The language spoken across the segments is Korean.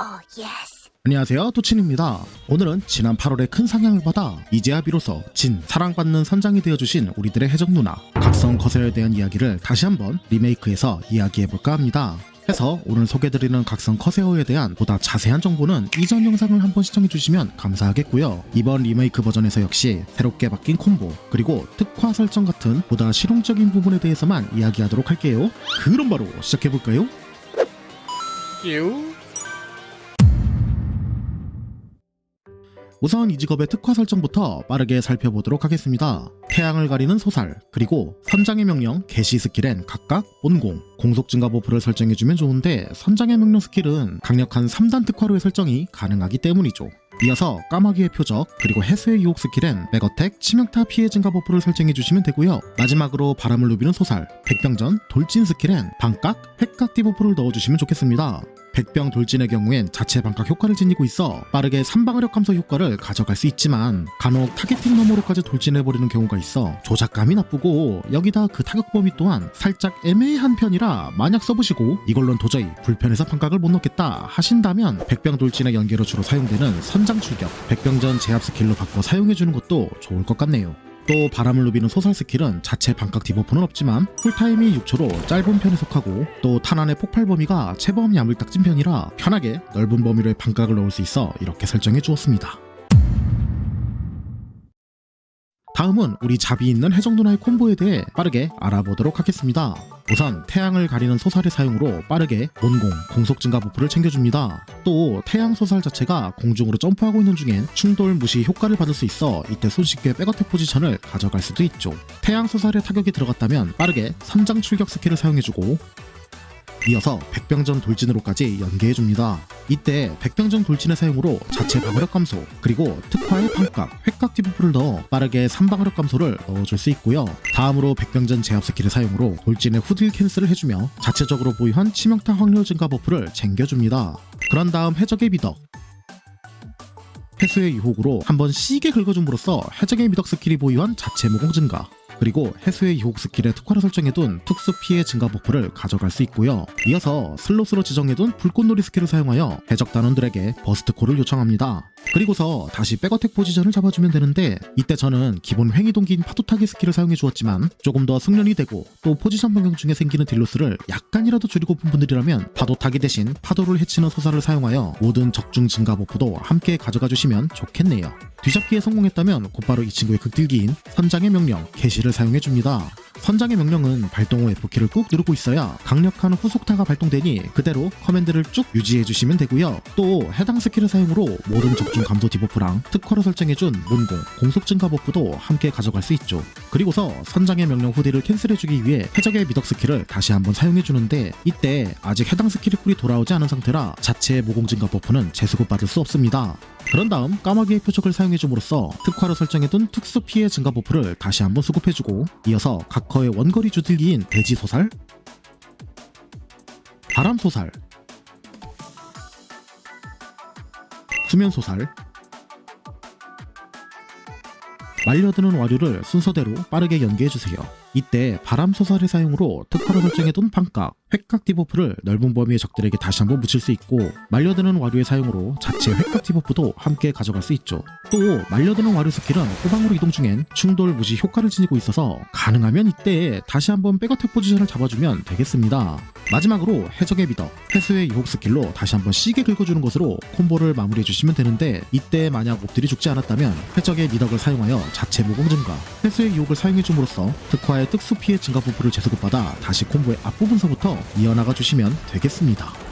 Oh, yes. 안녕하세요 토친입니다. 오늘은 지난 8월에 큰 상향을 받아 이제야 비로소 진 사랑받는 선장이 되어주신 우리들의 해적 누나 각성 거세에 대한 이야기를 다시 한번 리메이크해서 이야기해볼까 합니다. 해서 오늘 소개드리는 각성 커세어에 대한 보다 자세한 정보는 이전 영상을 한번 시청해주시면 감사하겠고요. 이번 리메이크 버전에서 역시 새롭게 바뀐 콤보 그리고 특화 설정 같은 보다 실용적인 부분에 대해서만 이야기하도록 할게요. 그럼 바로 시작해볼까요? 우선 이 직업의 특화 설정부터 빠르게 살펴보도록 하겠습니다. 태양을 가리는 소살, 그리고 선장의 명령, 개시 스킬엔 각각 본공, 공속 증가 버프를 설정해주면 좋은데 선장의 명령 스킬은 강력한 3단 특화로의 설정이 가능하기 때문이죠. 이어서 까마귀의 표적, 그리고 해수의 유혹 스킬엔 백어택, 치명타 피해 증가 버프를 설정해 주시면 되고요. 마지막으로 바람을 누비는 소살, 백병전, 돌진 스킬엔 반각, 획각 디버프를 넣어주시면 좋겠습니다. 백병 돌진의 경우엔 자체 반각 효과를 지니고 있어 빠르게 삼방어력 감소 효과를 가져갈 수 있지만 간혹 타겟팅 너머로까지 돌진해버리는 경우가 있어 조작감이 나쁘고 여기다 그 타격 범위 또한 살짝 애매한 편이라 만약 써보시고 이걸론 도저히 불편해서 반각을 못 넣겠다 하신다면 백병 돌진의 연계로 주로 사용되는 선장 출격 백병전 제압 스킬로 바꿔 사용해주는 것도 좋을 것 같네요 또 바람을 누비는 소설 스킬은 자체 반각 디버프는 없지만 쿨타임이 6초로 짧은 편에 속하고 또 탄환의 폭발 범위가 체범 야물딱진 편이라 편하게 넓은 범위로의 반각을 넣을 수 있어 이렇게 설정해 주었습니다. 다음은 우리 잡이 있는 해적 누나의 콤보에 대해 빠르게 알아보도록 하겠습니다. 우선 태양을 가리는 소살의 사용으로 빠르게 본공, 공속 증가 버프를 챙겨줍니다. 또 태양 소살 자체가 공중으로 점프하고 있는 중엔 충돌 무시 효과를 받을 수 있어 이때 손쉽게 백어택 포지션을 가져갈 수도 있죠. 태양 소살에 타격이 들어갔다면 빠르게 선장 출격 스킬을 사용해주고 이어서 백병전 돌진으로까지 연계해줍니다. 이때 백병전 돌진의 사용으로 자체 방어력 감소 그리고 특화의 반각, 획각 디버프를 넣어 빠르게 3방어력 감소를 넣어줄 수 있고요. 다음으로 백병전 제압 스킬의 사용으로 돌진의 후딜 캔슬을 해주며 자체적으로 보유한 치명타 확률 증가 버프를 챙겨줍니다. 그런 다음 해적의 미덕 해수의 유혹으로 한번 시게 긁어줌으로써 해적의 미덕 스킬이 보유한 자체 모공 증가 그리고 해수의 유혹 스킬에 특화를 설정해둔 특수 피해 증가 버프를 가져갈 수 있고요. 이어서 슬롯으로 지정해둔 불꽃놀이 스킬을 사용하여 해적 단원들에게 버스트 콜을 요청합니다. 그리고서 다시 백어택 포지션을 잡아주면 되는데 이때 저는 기본 횡이동기인 파도타기 스킬을 사용해 주었지만 조금 더 숙련이 되고 또 포지션 변경 중에 생기는 딜로스를 약간이라도 줄이고 픈 분들이라면 파도타기 대신 파도를 해치는 소사를 사용하여 모든 적중 증가 버프도 함께 가져가 주시면 좋겠네요. 뒤잡기에 성공했다면 곧바로 이 친구의 극딜기인 선장의 명령 개시를 사용해 줍니다. 선장의 명령은 발동 후 F키를 꾹 누르고 있어야 강력한 후속타가 발동되니 그대로 커맨드를 쭉 유지해 주시면 되고요. 또 해당 스킬을 사용으로 모든 적중 감소 디버프랑 특화로 설정해준 문공, 공속 증가 버프도 함께 가져갈 수 있죠. 그리고서 선장의 명령 후디를 캔슬해주기 위해 해적의 미덕 스킬을 다시 한번 사용해주는데 이때 아직 해당 스킬이 쿨이 돌아오지 않은 상태라 자체 모공 증가 버프는 재수급 받을 수 없습니다. 그런 다음 까마귀의 표적을 사용해줌으로써 특화로 설정해둔 특수 피해 증가 버프를 다시 한번 수급해주고 이어서 각커의 원거리 주들기인 돼지 소살, 바람 소살, 수면 소살, 말려드는 와류를 순서대로 빠르게 연계해주세요. 이때 바람 소설의 사용으로 특화로 설정해둔 반각, 획각 디버프를 넓은 범위의 적들에게 다시 한번 묻힐 수 있고 말려드는 와류의 사용으로 자체 획각 디버프도 함께 가져갈 수 있죠. 또 말려드는 와류 스킬은 후방으로 이동 중엔 충돌 무시 효과를 지니고 있어서 가능하면 이때 다시 한번 백어택 포지션을 잡아주면 되겠습니다. 마지막으로 해적의 미덕, 해수의 유혹 스킬로 다시 한번 시게 긁어주는 것으로 콤보를 마무리해주시면 되는데 이때 만약 몹들이 죽지 않았다면 해적의 미덕을 사용하여 자체 모공 증가, 해수의 유혹을 사용해줌으로써 특화의 특수 피해 증가 부프를 재수급받아 다시 콤보의 앞부분서부터 이어나가 주시면 되겠습니다.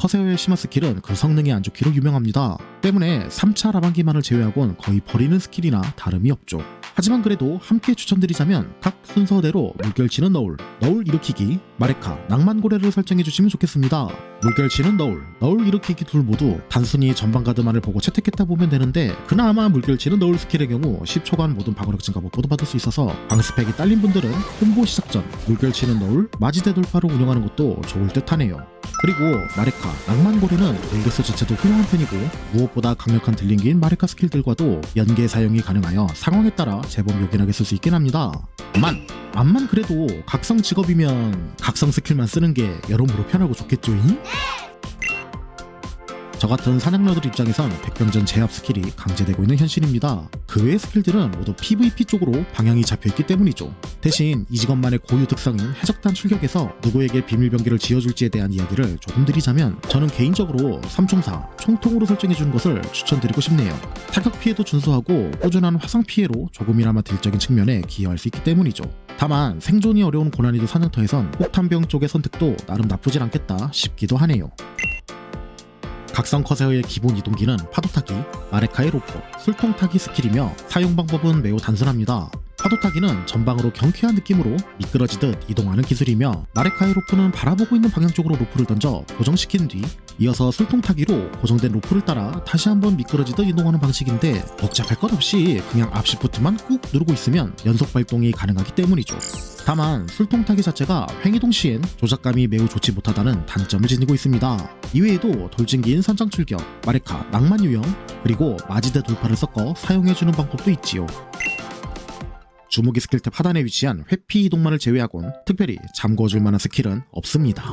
커세어의 심화 스킬은 그 성능이 안 좋기로 유명합니다. 때문에 3차 라반기만을 제외하곤 거의 버리는 스킬이나 다름이 없죠. 하지만 그래도 함께 추천드리자면 각 순서대로 물결치는 너울, 너울 일으키기, 마레카, 낭만고래를 설정해 주시면 좋겠습니다. 물결치는 너울, 너울 일으키기 둘 모두 단순히 전방 가드만을 보고 채택했다 보면 되는데 그나마 물결치는 너울 스킬의 경우 10초간 모든 방어력 증가 버프도 받을 수 있어서 방스펙이 딸린 분들은 콤보 시작 전 물결치는 너울, 마지대 돌파를 운영하는 것도 좋을 듯 하네요. 그리고 마레카, 낭만고래는 벨게스 자체도 훌륭한 편이고 무엇보다 강력한 딜링기인 마레카 스킬들과도 연계 사용이 가능하여 상황에 따라 제법 요긴하게 쓸 수 있긴 합니다. 만! 암만 그래도 각성 직업이면 각성 스킬만 쓰는 게 여러모로 편하고 좋겠죠잉? 저 같은 사냥러들 입장에선 백병전 제압 스킬이 강제되고 있는 현실입니다. 그 외의 스킬들은 모두 PVP 쪽으로 방향이 잡혀있기 때문이죠. 대신 이 직업만의 고유 특성인 해적단 출격에서 누구에게 비밀병기를 지어줄지에 대한 이야기를 조금 드리자면 저는 개인적으로 3총사 총통으로 설정해주는 것을 추천드리고 싶네요. 타격 피해도 준수하고 꾸준한 화상 피해로 조금이나마 딜적인 측면에 기여할 수 있기 때문이죠. 다만 생존이 어려운 고난이도 사냥터에선 폭탄병 쪽의 선택도 나름 나쁘진 않겠다 싶기도 하네요. 각성 커세어의 기본 이동기는 파도타기, 아레카의 로프, 술통타기 스킬이며 사용 방법은 매우 단순합니다. 파도 타기는 전방으로 경쾌한 느낌으로 미끄러지듯 이동하는 기술이며 마레카의 로프는 바라보고 있는 방향 쪽으로 로프를 던져 고정시킨 뒤 이어서 술통 타기로 고정된 로프를 따라 다시 한번 미끄러지듯 이동하는 방식인데 복잡할 것 없이 그냥 앞 시프트만 꾹 누르고 있으면 연속 발동이 가능하기 때문이죠. 다만 술통 타기 자체가 횡이동 시엔 조작감이 매우 좋지 못하다는 단점을 지니고 있습니다. 이외에도 돌진기인 선장 출격, 마레카, 낭만 유형, 그리고 마지대 돌파를 섞어 사용해주는 방법도 있지요. 주무기 스킬탭 하단에 위치한 회피 이동만을 제외하곤 특별히 잠궈줄 만한 스킬은 없습니다.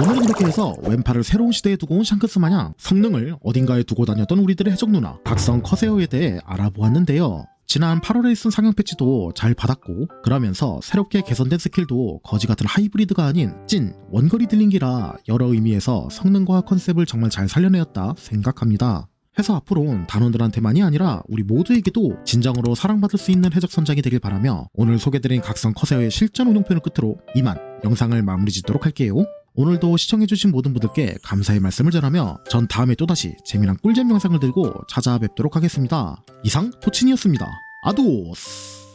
오늘은 이렇게 해서 왼팔을 새로운 시대에 두고 온 샹크스 마냥 성능을 어딘가에 두고 다녔던 우리들의 해적 누나 각성 커세어에 대해 알아보았는데요. 지난 8월에 쓴 상향 패치도 잘 받았고 그러면서 새롭게 개선된 스킬도 거지 같은 하이브리드가 아닌 찐 원거리 딜링기라 여러 의미에서 성능과 컨셉을 정말 잘 살려내었다 생각합니다. 해서 앞으로는 단원들한테만이 아니라 우리 모두에게도 진정으로 사랑받을 수 있는 해적 선장이 되길 바라며 오늘 소개드린 각성 커세어의 실전 운용편을 끝으로 이만 영상을 마무리 짓도록 할게요. 오늘도 시청해주신 모든 분들께 감사의 말씀을 전하며 전 다음에 또다시 재미난 꿀잼 영상을 들고 찾아뵙도록 하겠습니다. 이상 토친이었습니다. 아도스!